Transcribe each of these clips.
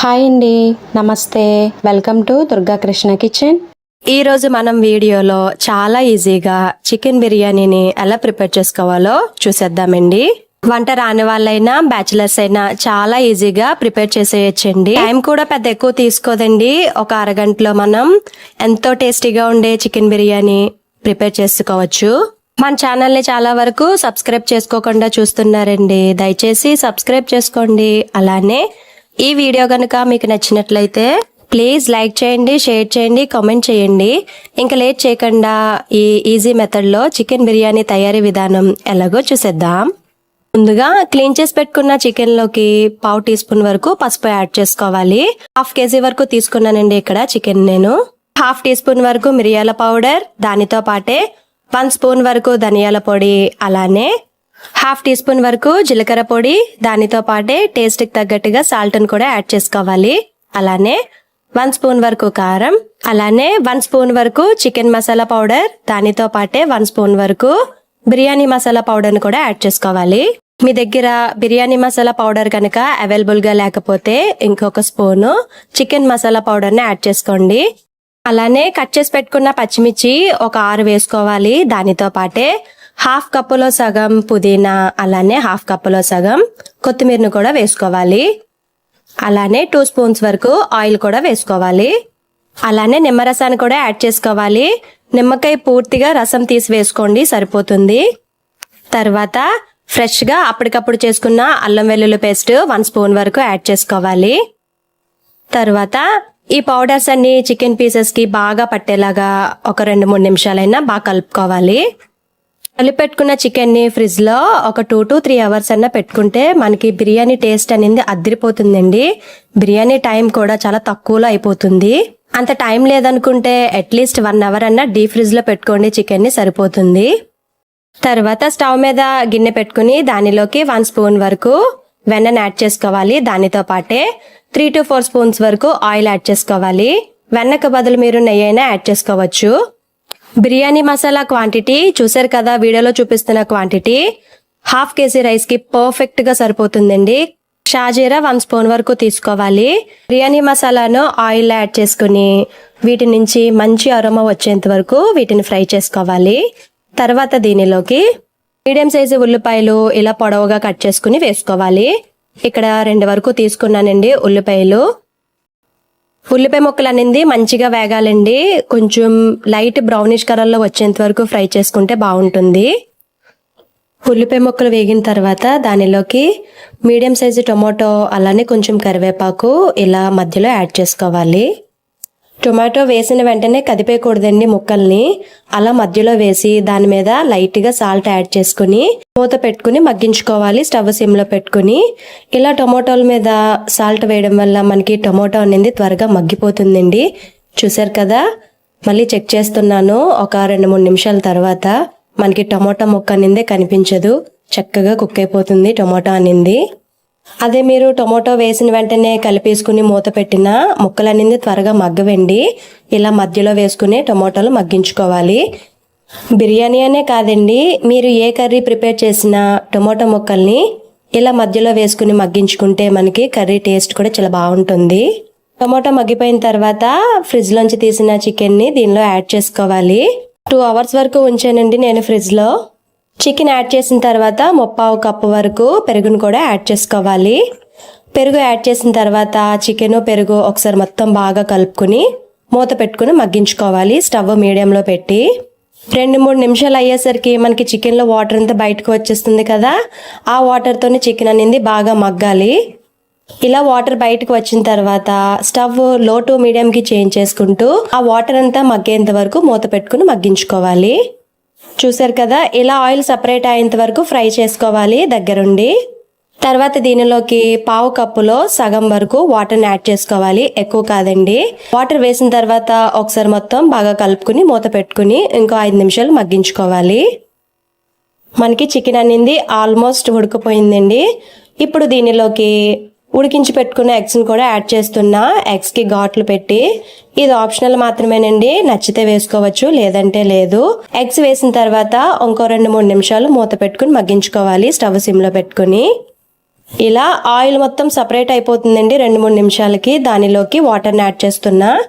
Hi అండి నమస్తే. Welcome to Durga Krishna kitchen. ఈరోజు మనం వీడియోలో చాలా ఈజీగా చికెన్ బిర్యానీని ఎలా ప్రిపేర్ చేసుకోవాలో చూసేద్దామండి. వంట రాని వాళ్ళైనా బ్యాచిలర్స్ అయినా చాలా ఈజీగా ప్రిపేర్ చేసేయచ్చండి. టైం కూడా పెద్ద ఎక్కువ తీసుకోదండి. ఒక అరగంటలో మనం ఎంతో టేస్టీగా ఉండే చికెన్ బిర్యానీ ప్రిపేర్ చేసుకోవచ్చు. మన ఛానల్ని చాలా వరకు సబ్స్క్రైబ్ చేసుకోకుండా చూస్తున్నారండి. దయచేసి సబ్స్క్రైబ్ చేసుకోండి. అలానే ఈ వీడియో కనుక మీకు నచ్చినట్లయితే ప్లీజ్ లైక్ చేయండి షేర్ చేయండి కామెంట్ చేయండి. ఇంకా లేట్ చేయకుండా ఈ ఈజీ మెథడ్లో చికెన్ బిర్యానీ తయారీ విధానం ఎలాగో చూసేద్దాం. ముందుగా క్లీన్ చేసి పెట్టుకున్న చికెన్లోకి పావు టీ స్పూన్ వరకు పసుపు యాడ్ చేసుకోవాలి. హాఫ్ కేజీ వరకు తీసుకున్నానండి ఇక్కడ చికెన్ నేను. హాఫ్ టీ స్పూన్ వరకు మిరియాల పౌడర్ దానితో పాటే వన్ స్పూన్ వరకు ధనియాల పొడి అలానే హాఫ్ టీ స్పూన్ వరకు జీలకర్ర పొడి దానితో పాటే టేస్ట్కి తగ్గట్టుగా సాల్ట్ను కూడా యాడ్ చేసుకోవాలి. అలానే వన్ స్పూన్ వరకు కారం అలానే వన్ స్పూన్ వరకు చికెన్ మసాలా పౌడర్ దానితో పాటే వన్ స్పూన్ వరకు బిర్యానీ మసాలా పౌడర్ని కూడా యాడ్ చేసుకోవాలి. మీ దగ్గర బిర్యానీ మసాలా పౌడర్ కనుక అవైలబుల్గా లేకపోతే ఇంకొక స్పూను చికెన్ మసాలా పౌడర్ని యాడ్ చేసుకోండి. అలానే కట్ చేసి పెట్టుకున్న పచ్చిమిర్చి ఒక ఆరు వేసుకోవాలి. దానితో పాటే హాఫ్ కప్పులో సగం పుదీనా అలానే హాఫ్ కప్పులో సగం కొత్తిమీరను కూడా వేసుకోవాలి. అలానే టూ స్పూన్స్ వరకు ఆయిల్ కూడా వేసుకోవాలి. అలానే నిమ్మరసాన్ని కూడా యాడ్ చేసుకోవాలి. నిమ్మకాయ పూర్తిగా రసం తీసి వేసుకోండి సరిపోతుంది. తర్వాత ఫ్రెష్గా అప్పటికప్పుడు చేసుకున్న అల్లం వెల్లుల్లి పేస్ట్ వన్ స్పూన్ వరకు యాడ్ చేసుకోవాలి. తర్వాత ఈ పౌడర్స్ అన్ని చికెన్ పీసెస్కి బాగా పట్టేలాగా ఒక రెండు మూడు నిమిషాలైనా బాగా కలుపుకోవాలి. కలిపెట్టుకున్న చికెన్ని ఫ్రిడ్జ్లో ఒక టూ టు త్రీ అవర్స్ అన్న పెట్టుకుంటే మనకి బిర్యానీ టేస్ట్ అనేది అద్దరిపోతుందండి. బిర్యానీ టైం కూడా చాలా తక్కువలో అయిపోతుంది. అంత టైం లేదనుకుంటే అట్లీస్ట్ వన్ అవర్ అన్నా డీప్ ఫ్రిడ్జ్లో పెట్టుకోండి చికెన్ని సరిపోతుంది. తర్వాత స్టవ్ మీద గిన్నె పెట్టుకుని దానిలోకి వన్ స్పూన్ వరకు వెన్నను యాడ్ చేసుకోవాలి దానితో పాటే త్రీ టు ఫోర్ స్పూన్స్ వరకు ఆయిల్ యాడ్ చేసుకోవాలి. వెన్నకు బదులు మీరు నెయ్యి అయినా యాడ్ చేసుకోవచ్చు. బిర్యానీ మసాలా క్వాంటిటీ చూసారు కదా వీడియోలో చూపిస్తున్న క్వాంటిటీ. హాఫ్ కేజీ రైస్కి పర్ఫెక్ట్గా సరిపోతుందండి. షాజీరా వన్ స్పూన్ వరకు తీసుకోవాలి. బిర్యానీ మసాలాను ఆయిల్ యాడ్ చేసుకుని వీటి నుంచి మంచి అరోమా వచ్చేంత వరకు వీటిని ఫ్రై చేసుకోవాలి. తర్వాత దీనిలోకి మీడియం సైజు ఉల్లిపాయలు ఇలా పొడవుగా కట్ చేసుకుని వేసుకోవాలి. ఇక్కడ రెండు వరకు తీసుకున్నానండి ఉల్లిపాయలు. ఉల్లిపాయ ముక్కలు అనేది మంచిగా వేగాలండి. కొంచెం లైట్ బ్రౌనిష్ కలర్లో వచ్చేంత వరకు ఫ్రై చేసుకుంటే బాగుంటుంది. ఉల్లిపాయ ముక్కలు వేగిన తర్వాత దానిలోకి మీడియం సైజు టొమాటో అలానే కొంచెం కరివేపాకు ఇలా మధ్యలో యాడ్ చేసుకోవాలి. టొమాటో వేసిన వెంటనే కదిపేయకూడదండి ముక్కల్ని. అలా మధ్యలో వేసి దాని మీద లైట్గా సాల్ట్ యాడ్ చేసుకుని మూత పెట్టుకుని మగ్గించుకోవాలి స్టవ్ సిమ్లో పెట్టుకుని. ఇలా టొమాటోల మీద సాల్ట్ వేయడం వల్ల మనకి టొమాటో అనేది త్వరగా మగ్గిపోతుందండి. చూసారు కదా? మళ్ళీ చెక్ చేస్తున్నాను. ఒక రెండు మూడు నిమిషాల తర్వాత మనకి టొమాటో ముక్క అనిందే కనిపించదు. చక్కగా కుక్ అయిపోతుంది టొమాటో అనింది. అదే మీరు టొమాటో వేసిన వెంటనే కలిపేసుకుని మూత పెట్టిన ముక్కలు త్వరగా మగ్గవండి. ఇలా మధ్యలో వేసుకుని టొమాటోలు మగ్గించుకోవాలి. బిర్యానీ అనే కాదండి మీరు ఏ కర్రీ ప్రిపేర్ చేసిన టొమాటో ముక్కల్ని ఇలా మధ్యలో వేసుకుని మగ్గించుకుంటే మనకి కర్రీ టేస్ట్ కూడా చాలా బాగుంటుంది. టొమాటో మగ్గిపోయిన తర్వాత ఫ్రిడ్జ్లోంచి తీసిన చికెన్ని దీనిలో యాడ్ చేసుకోవాలి. టూ అవర్స్ వరకు ఉంచానండి నేను ఫ్రిడ్జ్లో. చికెన్ యాడ్ చేసిన తర్వాత ముప్పావు కప్పు వరకు పెరుగును కూడా యాడ్ చేసుకోవాలి. పెరుగు యాడ్ చేసిన తర్వాత చికెన్ పెరుగు ఒకసారి మొత్తం బాగా కలుపుకుని మూత పెట్టుకుని మగ్గించుకోవాలి. స్టవ్ మీడియంలో పెట్టి రెండు మూడు నిమిషాలు అయ్యేసరికి మనకి చికెన్లో వాటర్ అంతా బయటకు వచ్చేస్తుంది కదా ఆ వాటర్తోనే చికెన్ అనేది బాగా మగ్గాలి. ఇలా వాటర్ బయటకు వచ్చిన తర్వాత స్టవ్లో టు మీడియంకి చేంజ్ చేసుకుంటూ ఆ వాటర్ అంతా మగ్గేంత వరకు మూత పెట్టుకుని మగ్గించుకోవాలి. చూసారు కదా ఇలా ఆయిల్ సపరేట్ అయ్యేంత వరకు ఫ్రై చేసుకోవాలి దగ్గరుండి. తర్వాత దీనిలోకి పావు కప్పులో సగం వరకు వాటర్ని యాడ్ చేసుకోవాలి ఎక్కువ కాదండి. వాటర్ వేసిన తర్వాత ఒకసారి మొత్తం బాగా కలుపుకుని మూత పెట్టుకుని ఇంకో ఐదు నిమిషాలు మగ్గించుకోవాలి. మనకి చికెన్ అనేది ఆల్మోస్ట్ ఉడికిపోయిందండి. ఇప్పుడు దీనిలోకి ఉడికించి పెట్టుకున్న ఎగ్స్ని కూడా యాడ్ చేస్తున్నా. ఎగ్స్కి ఘాట్లు పెట్టి ఇది ఆప్షనల్ మాత్రమేనండి. నచ్చితే వేసుకోవచ్చు లేదంటే లేదు. ఎగ్స్ వేసిన తర్వాత ఇంకో రెండు మూడు నిమిషాలు మూత పెట్టుకుని మగ్గించుకోవాలి స్టవ్ సిమ్లో పెట్టుకుని. ఇలా ఆయిల్ మొత్తం సపరేట్ అయిపోతుందండి రెండు మూడు నిమిషాలకి. దానిలోకి వాటర్ని యాడ్ చేస్తున్నా.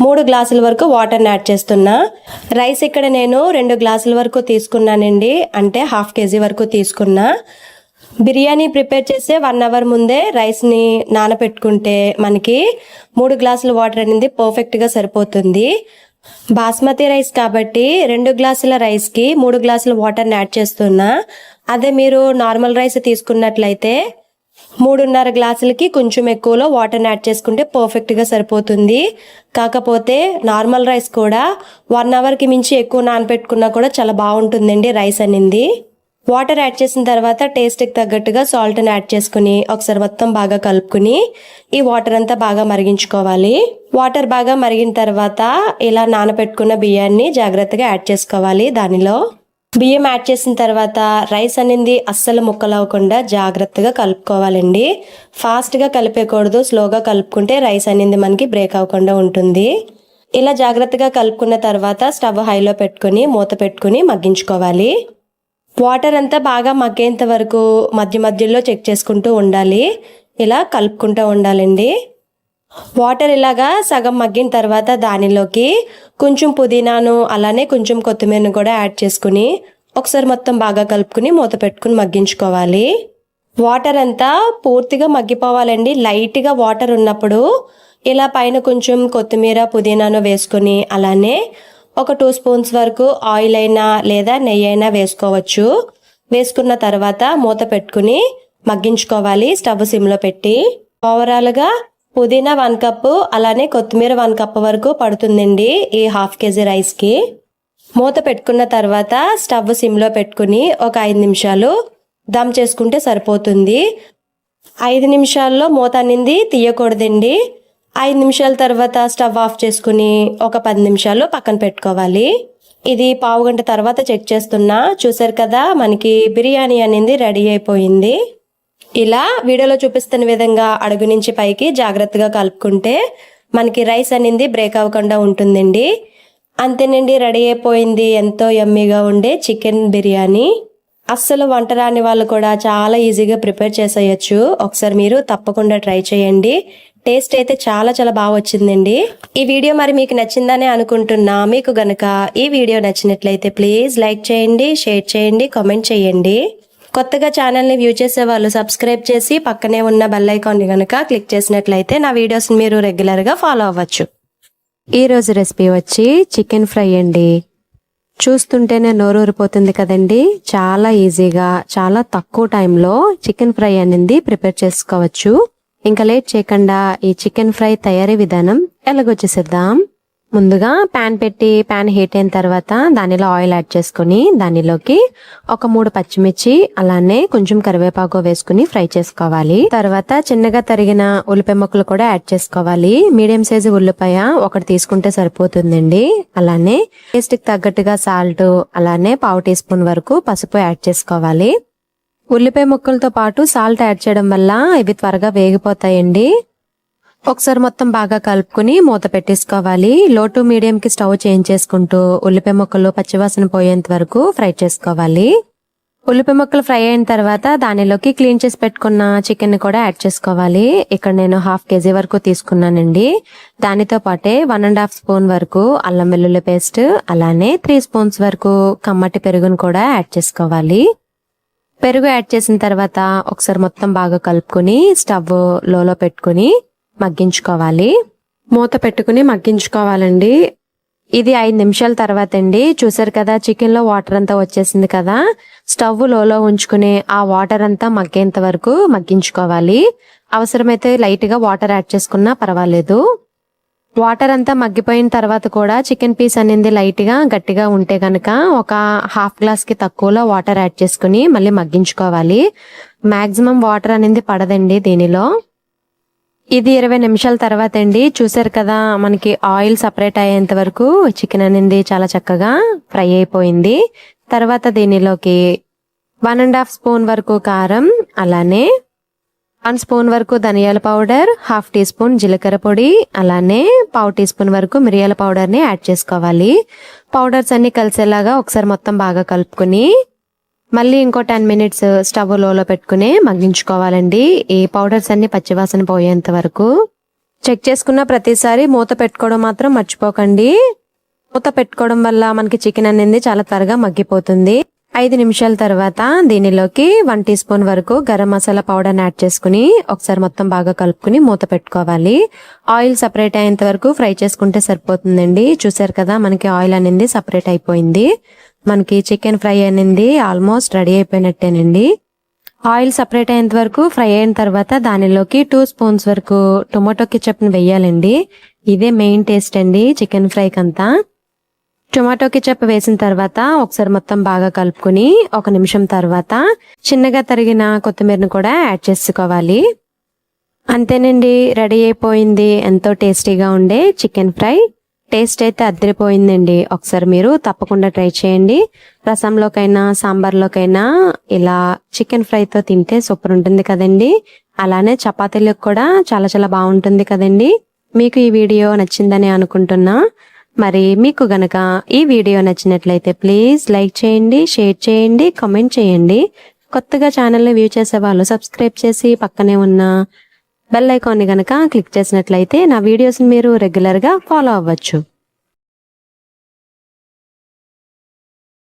మూడు గ్లాసుల వరకు వాటర్ని యాడ్ చేస్తున్నా. రైస్ ఇక్కడ నేను రెండు గ్లాసుల వరకు తీసుకున్నానండి. అంటే హాఫ్ కేజీ వరకు తీసుకున్నా. బిర్యానీ ప్రిపేర్ చేసే వన్ అవర్ ముందే రైస్ని నానబెట్టుకుంటే మనకి మూడు గ్లాసుల వాటర్ అనేది పర్ఫెక్ట్గా సరిపోతుంది. బాస్మతి రైస్ కాబట్టి రెండు గ్లాసుల రైస్కి మూడు గ్లాసుల వాటర్ని యాడ్ చేస్తున్నా. అదే మీరు నార్మల్ రైస్ తీసుకున్నట్లయితే మూడున్నర గ్లాసులకి కొంచెం ఎక్కువలో వాటర్ని యాడ్ చేసుకుంటే పర్ఫెక్ట్గా సరిపోతుంది. కాకపోతే నార్మల్ రైస్ కూడా వన్ అవర్కి మించి ఎక్కువ నానబెట్టుకున్నా కూడా చాలా బాగుంటుందండి రైస్ అనేది. వాటర్ యాడ్ చేసిన తర్వాత టేస్ట్కి తగ్గట్టుగా సాల్ట్ని యాడ్ చేసుకుని ఒకసారి మొత్తం బాగా కలుపుకుని ఈ వాటర్ అంతా బాగా మరిగించుకోవాలి. వాటర్ బాగా మరిగిన తర్వాత ఇలా నానబెట్టుకున్న బియ్యాన్ని జాగ్రత్తగా యాడ్ చేసుకోవాలి దానిలో. బియ్యం యాడ్ చేసిన తర్వాత రైస్ అనేది అస్సలు ముక్కలవ్వకుండా జాగ్రత్తగా కలుపుకోవాలండి. ఫాస్ట్గా కలిపేయకూడదు స్లోగా కలుపుకుంటే రైస్ అనేది మనకి బ్రేక్ అవ్వకుండా ఉంటుంది. ఇలా జాగ్రత్తగా కలుపుకున్న తర్వాత స్టవ్ హైలో పెట్టుకుని మూత పెట్టుకుని మగ్గించుకోవాలి. వాటర్ అంతా బాగా మగ్గేంత వరకు మధ్య మధ్యలో చెక్ చేసుకుంటూ ఉండాలి. ఇలా కలుపుకుంటూ ఉండాలండి. వాటర్ ఇలాగా సగం మగ్గిన తర్వాత దానిలోకి కొంచెం పుదీనాను అలానే కొంచెం కొత్తిమీరను కూడా యాడ్ చేసుకుని ఒకసారి మొత్తం బాగా కలుపుకుని మూత పెట్టుకుని మగ్గించుకోవాలి. వాటర్ అంతా పూర్తిగా మగ్గిపోవాలండి. లైట్గా వాటర్ ఉన్నప్పుడు ఇలా పైన కొంచెం కొత్తిమీర పుదీనాను వేసుకుని అలానే ఒక టూ స్పూన్స్ వరకు ఆయిల్ అయినా లేదా నెయ్యి అయినా వేసుకోవచ్చు. వేసుకున్న తర్వాత మూత పెట్టుకుని మగ్గించుకోవాలి. స్టవ్ సిమ్లో పెట్టి ఓవరాల్గా పుదీనా వన్ కప్పు అలానే కొత్తిమీర వన్ కప్ వరకు పడుతుందండి ఈ హాఫ్ కేజీ రైస్కి మూత పెట్టుకున్న తర్వాత స్టవ్ సిమ్లో పెట్టుకుని ఒక ఐదు నిమిషాలు దమ్ చేసుకుంటే సరిపోతుంది. ఐదు నిమిషాల్లో మూత అనేది తీయకూడదండి. ఐదు నిమిషాల తర్వాత స్టవ్ ఆఫ్ చేసుకుని ఒక పది నిమిషాలు పక్కన పెట్టుకోవాలి. ఇది పావు గంట తర్వాత చెక్ చేస్తున్నా. చూసారు కదా మనకి బిర్యానీ అనేది రెడీ అయిపోయింది. ఇలా వీడియోలో చూపిస్తున్న విధంగా అడుగు నుంచి పైకి జాగ్రత్తగా కలుపుకుంటే మనకి రైస్ అనేది బ్రేక్ అవ్వకుండా ఉంటుందండి. అంతేనండి రెడీ అయిపోయింది. ఎంతో యమ్మీగా ఉండే చికెన్ బిర్యానీ. అస్సలు వంట రాని వాళ్ళు కూడా చాలా ఈజీగా ప్రిపేర్ చేసేయచ్చు. ఒకసారి మీరు తప్పకుండా ట్రై చేయండి. టేస్ట్ అయితే చాలా చాలా బాగా వచ్చిందండి. ఈ వీడియో మరి మీకు నచ్చిందనే అనుకుంటున్నా. మీకు గనక ఈ వీడియో నచ్చినట్లయితే ప్లీజ్ లైక్ చేయండి షేర్ చేయండి కామెంట్ చేయండి. కొత్తగా ఛానల్ని వ్యూ చేసే వాళ్ళు సబ్స్క్రైబ్ చేసి పక్కనే ఉన్న బెల్ ఐకాన్ని కనుక క్లిక్ చేసినట్లయితే నా వీడియోస్ని మీరు రెగ్యులర్గా ఫాలో అవ్వచ్చు. ఈరోజు రెసిపీ వచ్చి చికెన్ ఫ్రై అండి. చూస్తుంటేనే నోరూరిపోతుంది కదండి. చాలా ఈజీగా చాలా తక్కువ టైంలో చికెన్ ఫ్రై అనేది ప్రిపేర్ చేసుకోవచ్చు. ఇంకా లేట్ చేయకుండా ఈ చికెన్ ఫ్రై తయారీ విధానం ఎలాగొచ్చేసేద్దాం. ముందుగా పాన్ పెట్టి పాన్ హీట్ అయిన తర్వాత దానిలో ఆయిల్ యాడ్ చేసుకుని దానిలోకి ఒక మూడు పచ్చిమిర్చి అలానే కొంచెం కరివేపాకు వేసుకుని ఫ్రై చేసుకోవాలి. తర్వాత చిన్నగా తరిగిన ఉల్లిపాయ ముక్కలు కూడా యాడ్ చేసుకోవాలి. మీడియం సైజు ఉల్లిపాయ ఒకటి తీసుకుంటే సరిపోతుందండి. అలానే టేస్ట్కి తగ్గట్టుగా సాల్ట్ అలానే పావు టీ స్పూన్ వరకు పసుపు యాడ్ చేసుకోవాలి. ఉల్లిపాయ ముక్కలతో పాటు సాల్ట్ యాడ్ చేయడం వల్ల ఇవి త్వరగా వేగిపోతాయండి. ఒకసారి మొత్తం బాగా కలుపుకుని మూత పెట్టేసుకోవాలి. లో టు మీడియంకి స్టవ్ చేంజ్ చేసుకుంటూ ఉల్లిపాయ ముక్కలు పచ్చివాసన పోయేంత వరకు ఫ్రై చేసుకోవాలి. ఉల్లిపాయ ముక్కలు ఫ్రై అయిన తర్వాత దానిలోకి క్లీన్ చేసి పెట్టుకున్న చికెన్ కూడా యాడ్ చేసుకోవాలి. ఇక్కడ నేను హాఫ్ కేజీ వరకు తీసుకున్నానండి. దానితో పాటే వన్ అండ్ హాఫ్ స్పూన్ వరకు అల్లం వెల్లుల్లి పేస్ట్ అలానే త్రీ స్పూన్స్ వరకు కమ్మటి పెరుగును కూడా యాడ్ చేసుకోవాలి. పెరుగు యాడ్ చేసిన తర్వాత ఒకసారి మొత్తం బాగా కలుపుకొని స్టవ్ లోలో పెట్టుకుని మగ్గించుకోవాలి. మూత పెట్టుకుని మగ్గించుకోవాలండి. ఇది ఐదు నిమిషాల తర్వాత అండి. చూసారు కదా చికెన్లో వాటర్ అంతా వచ్చేసింది కదా. స్టవ్ లోలో ఉంచుకుని ఆ వాటర్ అంతా మగ్గేంత వరకు మగ్గించుకోవాలి. అవసరమైతే లైట్గా వాటర్ యాడ్ చేసుకున్నా పర్వాలేదు. వాటర్ అంతా మగ్గిపోయిన తర్వాత కూడా చికెన్ పీస్ అనేది లైట్గా గట్టిగా ఉంటే కనుక ఒక హాఫ్ గ్లాస్కి తక్కువలో వాటర్ యాడ్ చేసుకుని మళ్ళీ మగ్గించుకోవాలి. మ్యాక్సిమం వాటర్ అనేది పడదండి దీనిలో. ఇది ఇరవై నిమిషాల తర్వాత అండి. చూసారు కదా మనకి ఆయిల్ సపరేట్ అయ్యేంత వరకు చికెన్ అనేది చాలా చక్కగా ఫ్రై అయిపోయింది. తర్వాత దీనిలోకి వన్ అండ్ హాఫ్ స్పూన్ వరకు కారం అలానే వన్ స్పూన్ వరకు ధనియాల పౌడర్ హాఫ్ టీ స్పూన్ జీలకర్ర పొడి అలానే పావు టీ స్పూన్ వరకు మిరియాల పౌడర్ని యాడ్ చేసుకోవాలి. పౌడర్స్ అన్ని కలిసేలాగా ఒకసారి మొత్తం బాగా కలుపుకొని మళ్ళీ ఇంకో టెన్ మినిట్స్ స్టవ్ లోలో పెట్టుకుని మగ్గించుకోవాలండి. ఈ పౌడర్స్ అన్ని పచ్చివాసన పోయేంత వరకు. చెక్ చేసుకున్న ప్రతిసారి మూత పెట్టుకోవడం మాత్రం మర్చిపోకండి. మూత పెట్టుకోవడం వల్ల మనకి చికెన్ అనేది చాలా త్వరగా మగ్గిపోతుంది. ఐదు నిమిషాల తర్వాత దీనిలోకి వన్ టీ స్పూన్ వరకు గరం మసాలా పౌడర్ని యాడ్ చేసుకుని ఒకసారి మొత్తం బాగా కలుపుకుని మూత పెట్టుకోవాలి. ఆయిల్ సపరేట్ అయ్యేంత వరకు ఫ్రై చేసుకుంటే సరిపోతుందండి. చూసారు కదా మనకి ఆయిల్ అనేది సపరేట్ అయిపోయింది. మనకి చికెన్ ఫ్రై అనేది ఆల్మోస్ట్ రెడీ అయిపోయినట్టేనండి. ఆయిల్ సపరేట్ అయ్యేంత వరకు ఫ్రై అయిన తర్వాత దానిలోకి టూ స్పూన్స్ వరకు టొమాటో కిచప్ని వెయ్యాలండి ఇదే మెయిన్ టేస్ట్ అండి చికెన్ ఫ్రైకి అంతా టొమాటో కిచప్ వేసిన తర్వాత ఒకసారి మొత్తం బాగా కలుపుకుని ఒక నిమిషం తర్వాత చిన్నగా తరిగిన కొత్తిమీరను కూడా యాడ్ చేసుకోవాలి. అంతేనండి రెడీ అయిపోయింది. ఎంతో టేస్టీగా ఉండే చికెన్ ఫ్రై. టేస్ట్ అయితే అద్దరిపోయిందండి. ఒకసారి మీరు తప్పకుండా ట్రై చేయండి. రసంలోకైనా సాంబార్లోకైనా ఇలా చికెన్ ఫ్రైతో తింటే సూపర్ ఉంటుంది కదండి. అలానే చపాతీలకు కూడా చాలా చాలా బాగుంటుంది కదండి. మీకు ఈ వీడియో నచ్చిందని అనుకుంటున్నా. మరి మీకు గనక ఈ వీడియో నచ్చినట్లయితే ప్లీజ్ లైక్ చేయండి షేర్ చేయండి కామెంట్ చేయండి. కొత్తగా ఛానల్ని వ్యూ చేసే వాళ్ళు సబ్స్క్రైబ్ చేసి పక్కనే ఉన్న బెల్ ఐకాన్ని గనక క్లిక్ చేసినట్లయితే నా వీడియోస్ని మీరు రెగ్యులర్గా ఫాలో అవ్వచ్చు.